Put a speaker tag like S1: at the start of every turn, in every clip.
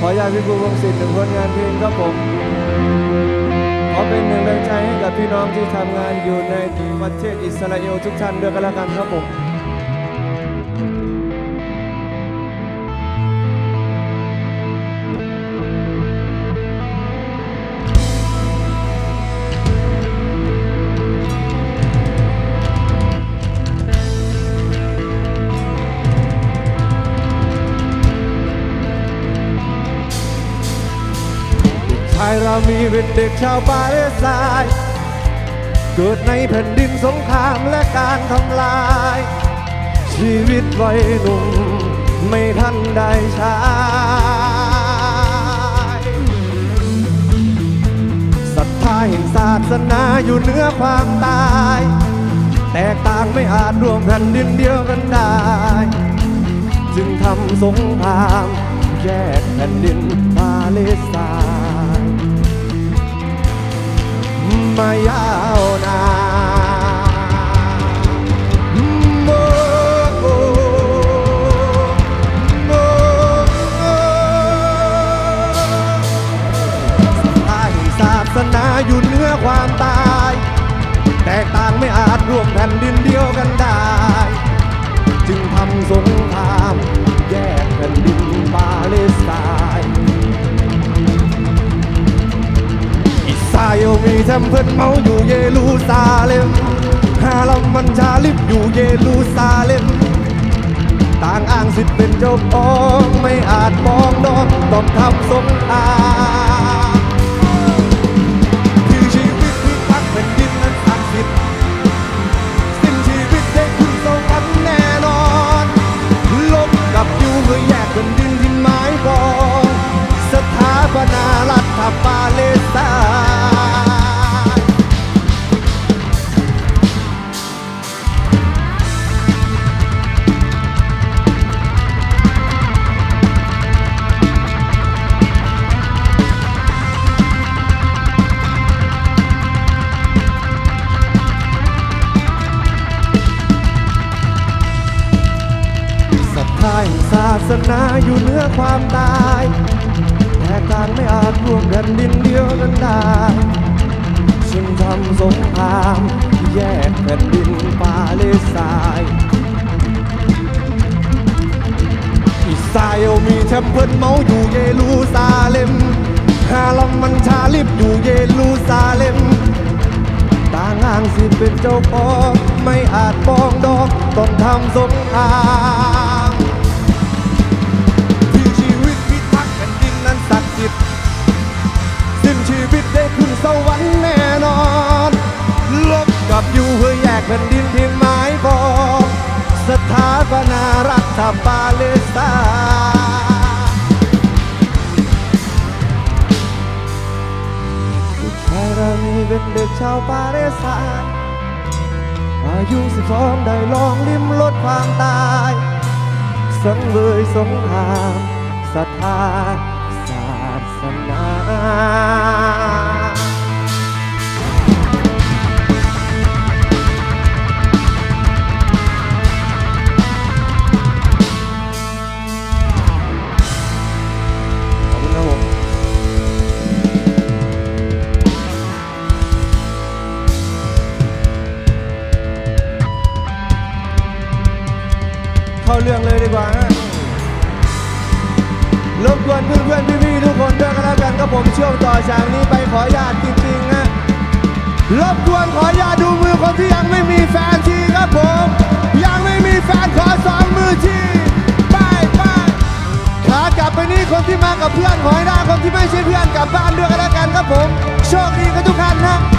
S1: ขออยากพี่ครูวงศิลป์หนึ่งผลงานเพลงครับผมขอเป็นหนึ่งแรงใจให้กับพี่น้องที่ทำงานอยู่ในประเทศอิสราเอลทุกท่านด้วยกันแล้วกันครับผม เรามีเป็นเด็กชาวปาเลสไตน์เกิดในแผ่นดินสงครามและการทำลาย ชีวิตวัยหนุ่มไม่ทันได้ใช้ศรัทธาแห่งศาสนาอยู่เหนือความตาย แตกต่างไม่อาจรวมแผ่นดินเดียวกันได้ จึงทำสงครามแยกแผ่นดินปาเลสไตน์ มายาวนานโมโอ้โมโอ้ศาแห่งศาสนาอยู่เหนือความตาย แตกต่างไม่อาจรวมแผ่นดินเดียวกันได้ จึงทำสงคราม แยกแผ่นดินปาเลสไตน์ อิสรายอลมีแทมเพิลเมาอยู่เยรูซาเล็มฮาลัมมันชาลิบอยู่เยรูซาเล็มต่างอ้างสิทธิ์เป็นเจ้าของไม่อาจมองดอกต้องทำสงคราม อยู่เยรูซาเล็ม ฮาลัมมันชาลิบอยู่เยรูซาเล็มต่างอ้างสิบิเป็นเจ้าของไม่อาจปองดองต้องทำสงครามที่ชีวิตพิทักษ์แผ่นดินนั้นศักดิ์สิทธิ์สิ้นชีวิตได้ขึ้นสวรรค์แน่นอนลบกับอยู่เพื่อแยกแผ่นดินที่หมายปองสถาปนารัฐปาเลสไตน์ลูกชา รานี่เป็นเด็กชาวปาเลสไตน์อายุสิบสองได้ลองลิ้มรสความตาย สังเวยสงครามศรัทธาศาสนา กับเพื่อนขอให้ได้คนที่ไม่ใช่เพื่อนกลับบ้านด้วยกันแล้วกันครับผม โชคดีกันทุกท่านนะ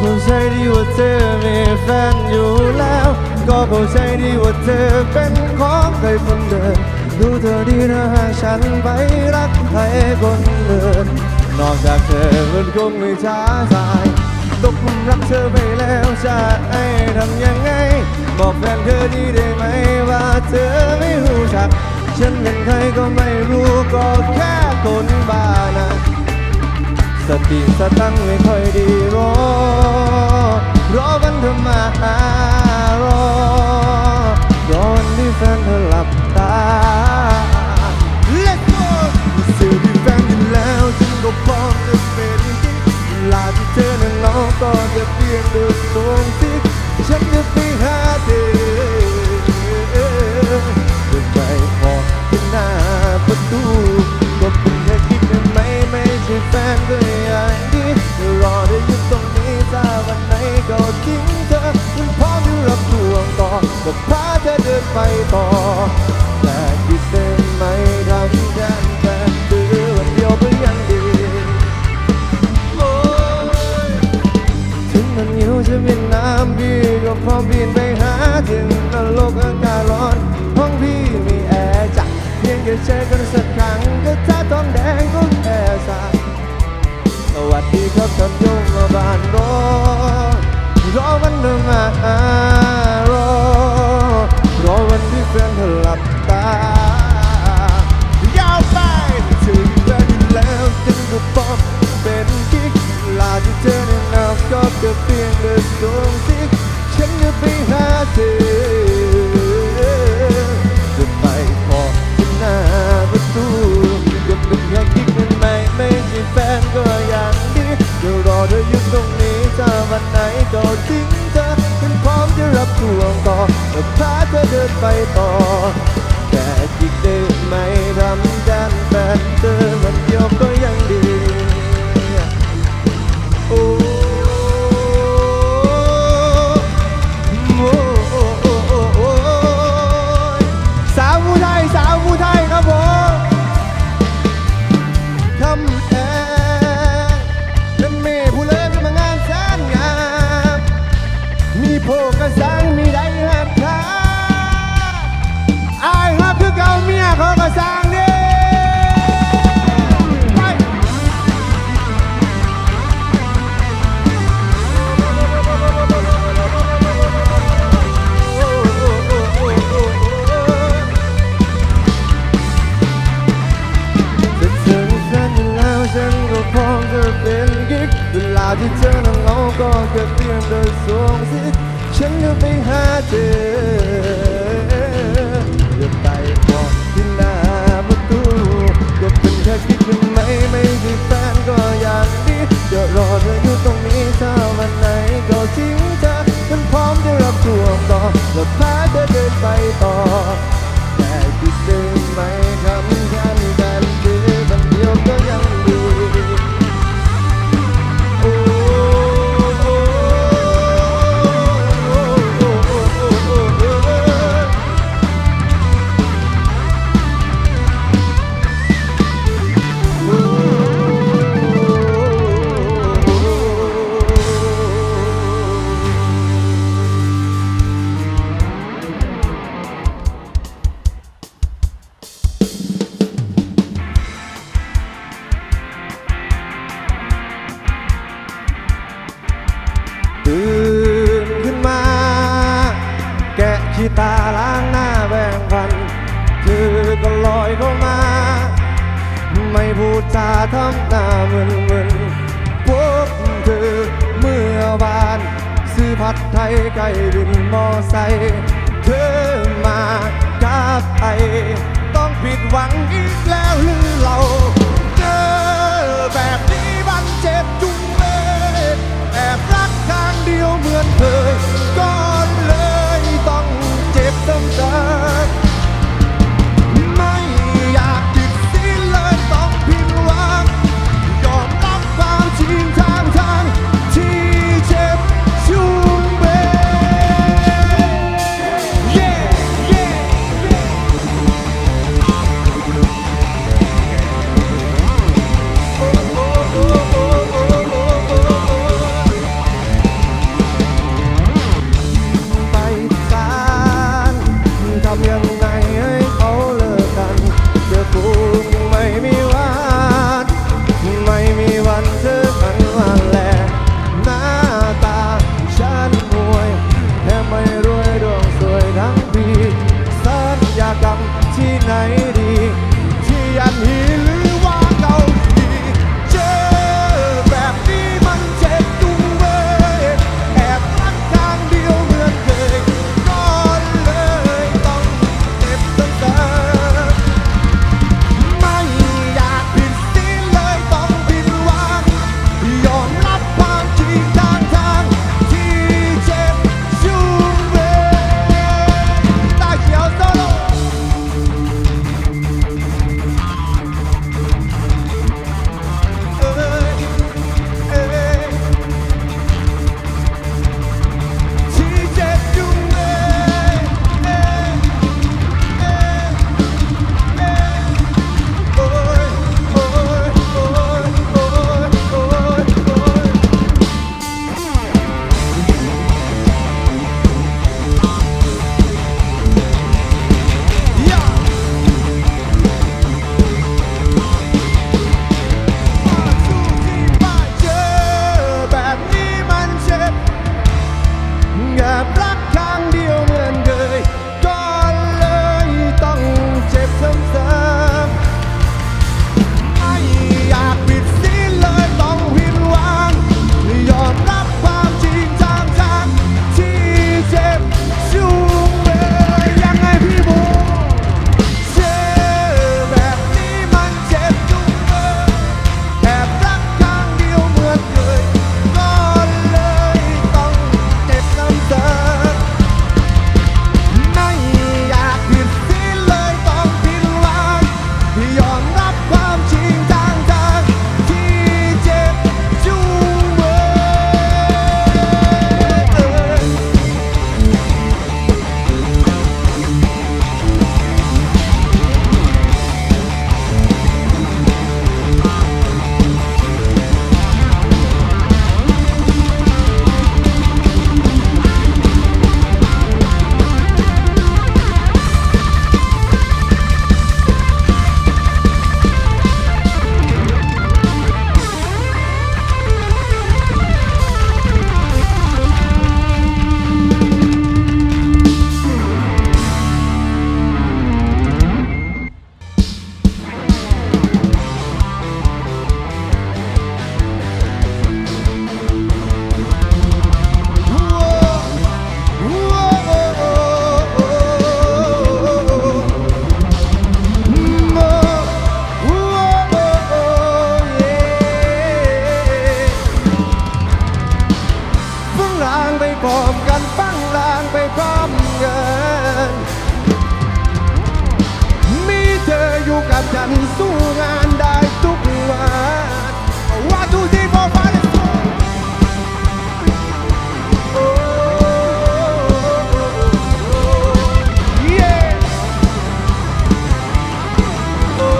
S1: ก็คงใช่ดีว่าเธอมีแฟนอยู่แล้ว ก็คงใช่ดีว่าเธอเป็นของใครคนเดิมดูเธอดีนะหากฉันไปรักใครคนอื่นนอกจากเธอมันคงไม่ช้าสายตกรักเธอไปแล้วจะให้ทำยังไง บอกแฟนเธอดีได้ไหมว่าเธอไม่รู้จัก ฉันเป็นใครก็ไม่รู้ก็แค่คนบ้านะ สติสตั้งไม่ค่อยดีรอ รอวันเธอมารอ รอวันที่แฟนเธอหลับตา Let's go เสือมีแฟนอยู่แล้วฉันก็พร้อมจะเป็นกิ๊กเวลาที่เธอนั้นน้อก็จะเปลี่ยนเดินตรงที่ฉันจะไปหาเธอ ไปต่อแต่คิดได้ไหมทำแทนแฟนเธอวันเดียวก็ยังดีโอ้ยถึงมันหิวจะเป็นน้ำพี่ก็พร้อมบินไปหาถึงนรกอากาศร้อนห้องพี่มีแอร์จัดเพียงแค่เจอกันสักครั้งก็ถ้าท้องแดงก็แค่สาสวัสดีครับท่านยมมาบานรอรอวันเดิมมารอร อวันที่แฟนเธอหลับตายาวไปถึงเธออยู่แล้วจึงก็พร้อมเป็นกิ๊กเวลาที่เธอเนี่ยนับก็เกิดเพียงเดินตรงที่ฉันจะไปหาเธอจะไปขอที่หน้าประตูก็เป็นแค่กิ๊กเป็นไหมไม่ใช่แฟนก็อย่างดีเดี๋ยวรอเธออยู่ตรงนี้ถ้าวันไหนก็ทิ้ง ทวงต่อและพาเธอเดินไปต่อแค่จิกได้ไหมทำกันแฟนเธอมันเดียวก็ยังดี ที่เธอนั่งเหงาก็แค่เพียงเดินส่งสิฉันจะไปหาเธอจะไปบอกที่หน้าประตูก็เป็นแค่กิ๊กเป็นไหมไม่ใช่แฟนก็อย่างดีเดี๋ยวรอเธออยู่ตรงนี้ถ้าวันไหนก็ทิ้งเธอฉันพร้อมจะรับทวงต่อและพาเธอเดินไปต่อ ฉันสู้งานได้ทุกวันว่าดูที่โฟฟันโอ้เย้โอ้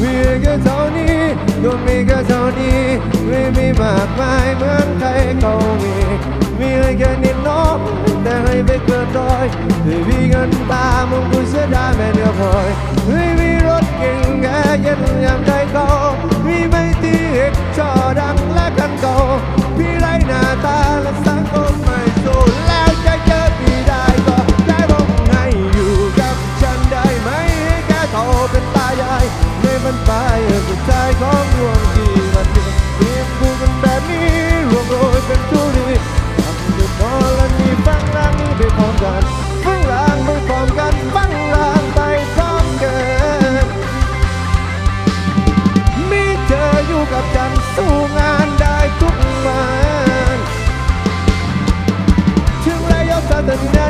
S1: มีแค่เท่านี้ก็มีแค่เท่านี้ไม่มีมากมายเหมือนใครเขามีมีแค่นิดน้อย hai bên bờ tôi. Thì vì ngân ta mong vui sẽ đã mẹ được hồi Vì vì rốt kinh nghe nhân nhằm tay câu Vì mấy tí hết cho đang lá căn cầu. Vì lấy nà ta là sáng hôm mày dù lao trái chết vì đại có Trái bóng này dù gặp chân đời mấy cái thầu bên ta dài Nên vẫn phải ở trái không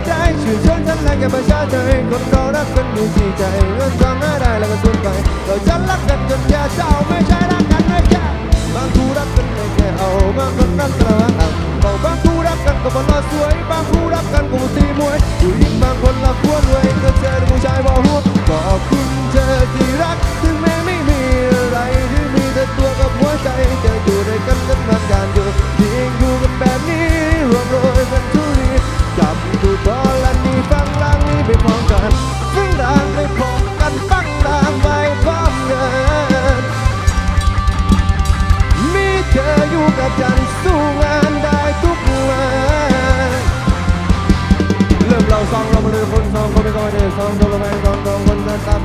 S1: ได้ชื่อชนฉันและแกประชาชนคนเรารักกันดูที่ใจเงินทองหน้าได้แล้วก็สูญไปเราจะรักกันจนแก่เจ้าไม่ใช่รักกันไม่แค่บางคู่รักกันไม่แค่เอาบางคนรักกันระวังเอาเราบางคู่รักกันก็บนรอสวย บางคู่รักกันก็บนตีมวยผู้หญิงบางคนรักหัวรวยก็เจอผู้ชายบ่หัวขอบคุณเธอที่รักถึงแม้ไม่มีอะไรที่มีแต่ตัวกับหัวใจจะอยู่ด้วยกันกันนานการอยู่เพียงอยู่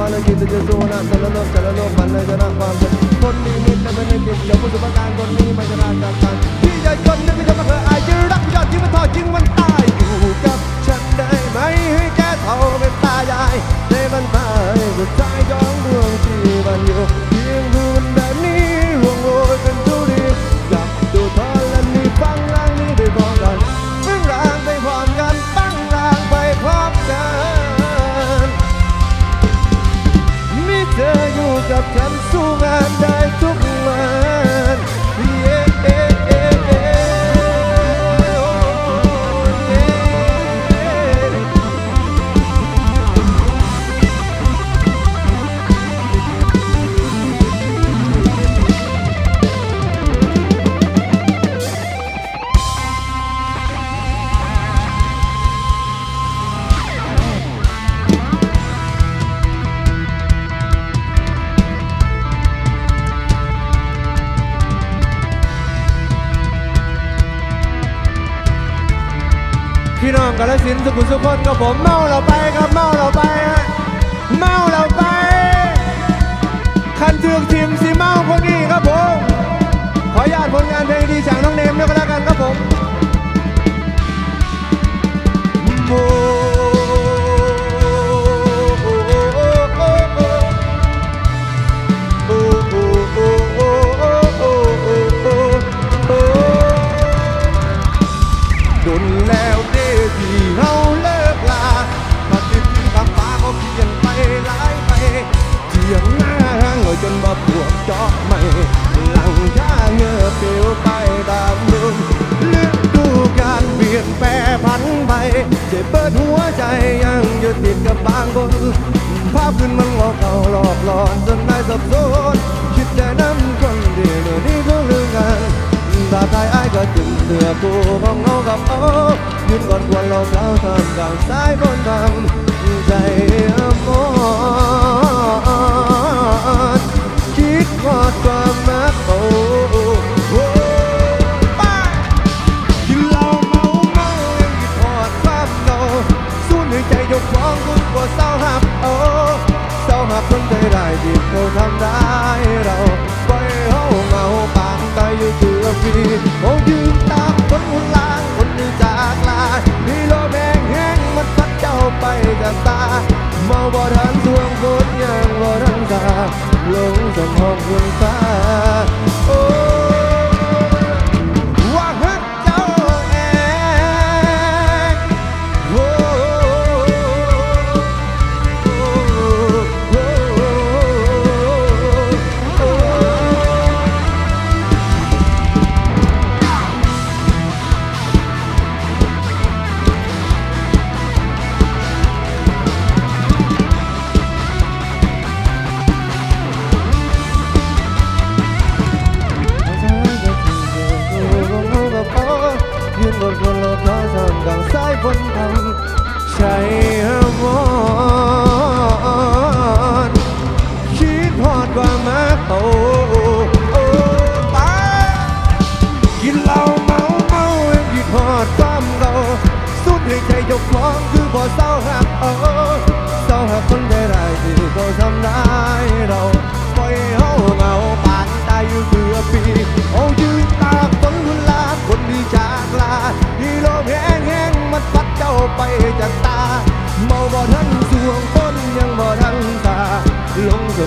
S1: มาเลยกินจะสู้นะแต่ละโลกแต่ละโลกมันเลยจะรักความเป็นคนมีมิตรแต่ไม่ได้กินเดี๋ยวผู้สุภาการคนนี้ไม่จะรักกันพี่ใหญ่คนนึกจะมาเคยอายจะรักยอดยิ่งมันทอดยิ่งมันตายอยู่กับฉันได้ไหมให้แกเท่าเป็นตายายในบรรพายสุดท้ายย้อนดวงที่มันอยู่ สุขุนสุคนกับผมเมาเราไปครับเมาเราไปเมาเราไป คันเทือกทิมสีเมาคนนี้ครับผม ขออนุญาตผลงานเพลงดีจากน้องเนมด้วยก็แล้วกันครับผมโมนแล้ว ที่เฮาเลิกลาปฏิทินคำฟ้าเขาเขียนไปหลายไปเจียงหน้าห้างจนบ่ปวดจอกไม่หลังชาเงือเปลวไปตามลมฤดูกาลเปลี่ยนแปรพันไปเจ็บเปิดหัวใจยังยึดติดกับบางคนภาพขึ้นมันหลอกเอาหลอกหลอนจนได้สับสนคิดแต่น้ำ ตาทายอ้ายก็จึงเสือปูของเงากับโอ้ยืนก่อนควรเราเท้าทำกลางสายบนทำใจอมรคิดกอดความรักโอ้โอ้ไปกินเหล้าเมาเมายังคิดอดความเก่าสู้ในใจยกฟ้องคุณกว่าเศร้าหักโอ้เศร้าหักคนใจได้ที่เขาทำร้ อยู่เถื่อปีเขายืนตามคนหุ่นลางคนนี้จากลามีโลแมงแห้งมันพัดเจ้าไปกับตาเมาบ่ทันทวงคนยังบ่ทันตาลงสมห้องคุณฟ้า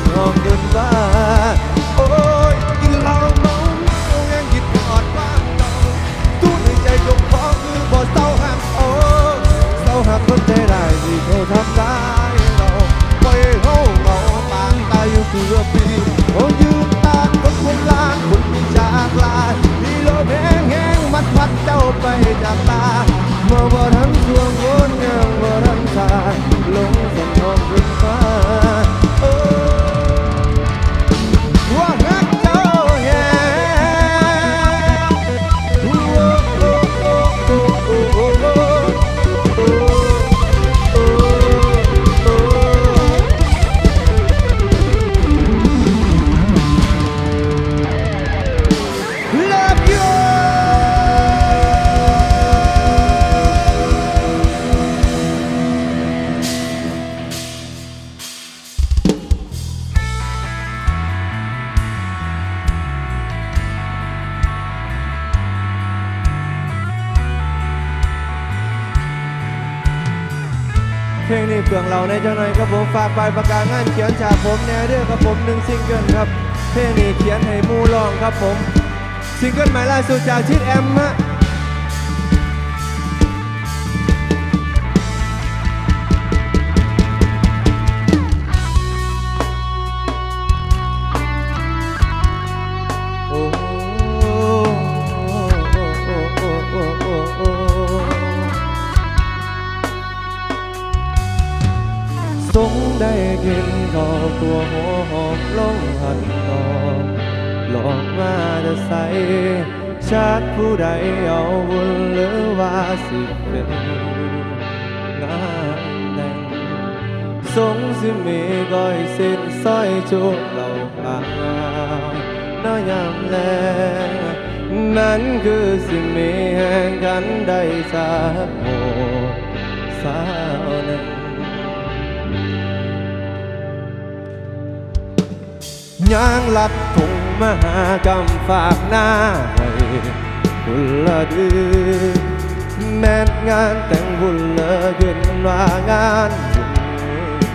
S1: upon mới là sự chào chít em á. Xuống đây kiếm đồ của hồ hộp lông hận đồ lọt ma đã say. ชาติผู้ใดเอาวุ่นหรือว่าสิเป็นงานแต่งสงสิมีก้อยสิ้นสร้อยจุกเหล่าปาน้อยามแลนั้นคือสิมีแห่งกันได้สากโมสาวนั้นย่างลัดทง มหากรรมฝากหน้าให้หุ่ละดือแม่นงานแต่งหุ่นละยืนว่างานบุญ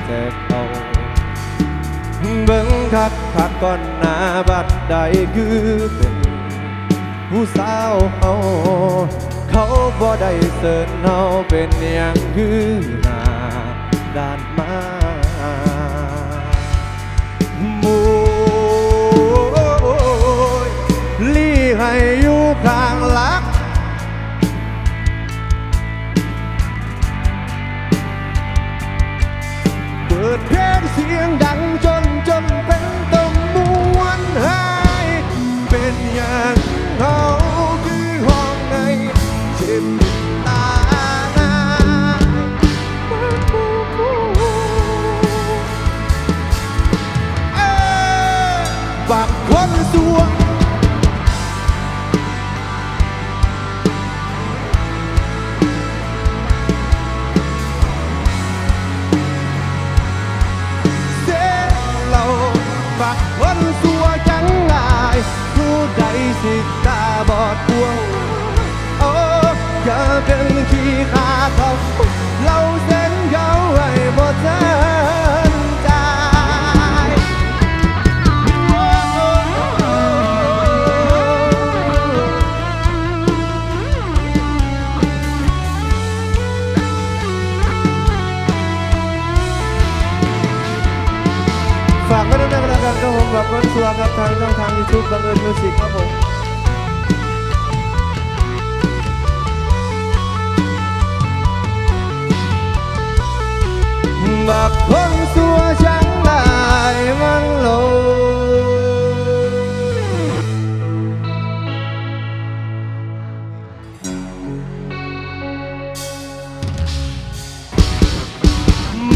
S1: แต่เขาเบิ่งคักคักก่อนหน้าบัดใดคือเป็นผู้สาวเฮาเขาบ่ได้เสิร์ชเฮาเป็นอย่างคือหน้าด้านมา Oh. Con xua trắng lại mang lối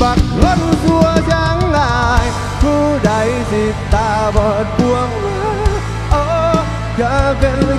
S1: Bạc con xua trắng lại Thu đại dịp ta bọt buông. Ô, cả bên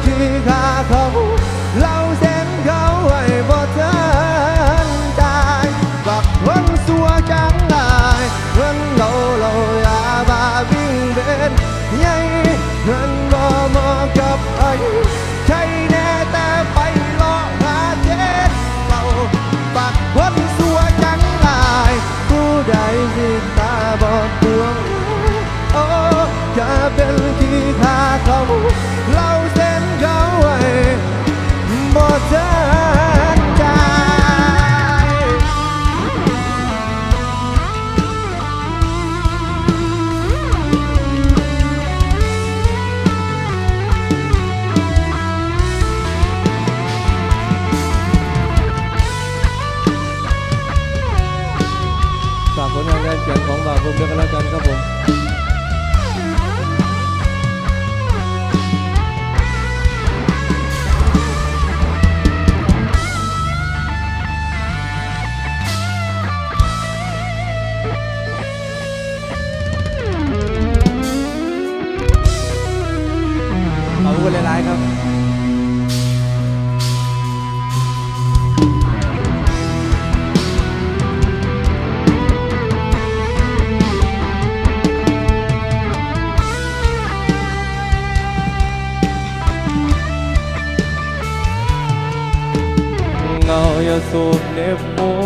S1: sobre vos.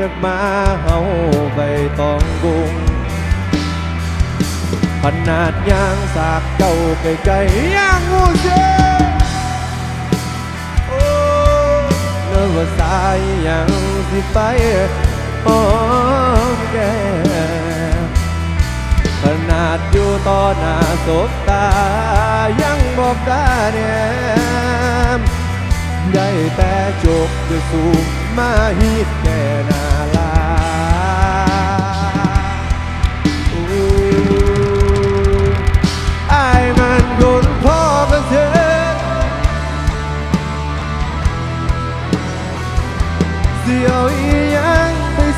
S1: ต่างจากหมาเฮาไปตองกุง ขนาดยางสากเจ้าไกลๆย่างงูเสือโอ้เนื้อว่าสายยังสิไปหอมแก้มขนาดอยู่ต่อหน้าศพตา ยังบอกกล้าแนมได้แต่จกจะสูบมาฮีดแก่หนาลา อายมันคนพ่อกันเถอะเสียวอีหยังไป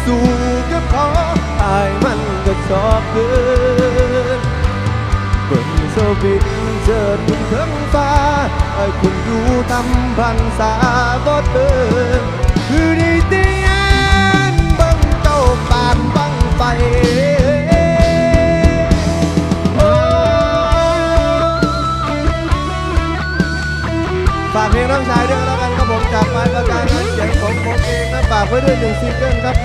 S1: สู่กับเขาอายมันก็ชอบเกินเบิ่งสวิตเจิดคุณถึงฟ้าไอ้คุณอยู่ทำพันษาบ่เติมคือ น้องชายด้วยแล้วกันครับผมจากไม้ประการนั้นเสียงของผมเองนะฝากไว้ด้วยหนึ่งซิงเกิลครับ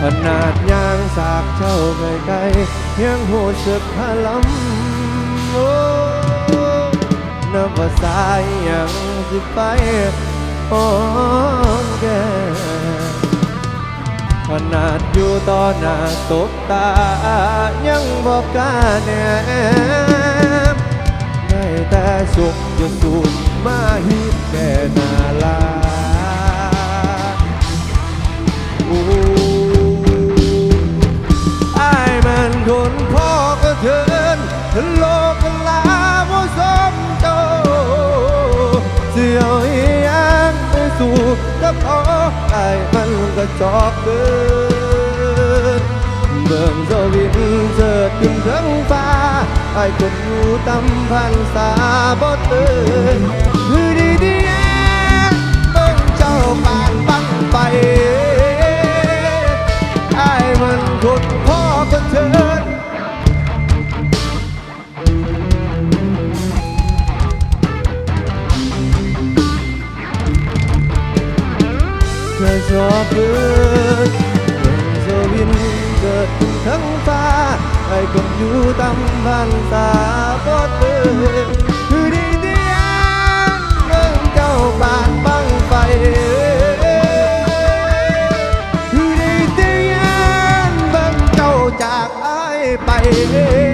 S1: ขนาดยางสากเจ้าไกลๆยังหูสึกพลัมโอ้ นับว่าสายยังสิไปหอมแกขนาดอยู่ต่อหน้าตบตา ยังบอกกาแนมได้แต่สุขจะสูดมาหิดแกนาลาโสู่กับพ่ออายมันก็จอกเกินเบิ่งสวินเจิดขึ้นถึงฟ้าไอายคนอยู่ตำพันษาบ่เตือนคือดีดีเบิ่งเจ้าปานบังไปไอ้มันคนพ่อก็เชิญเนคือดีเดียนเรื่องเจ้าบานบังไฟคือได้เตียนเบิ่งเ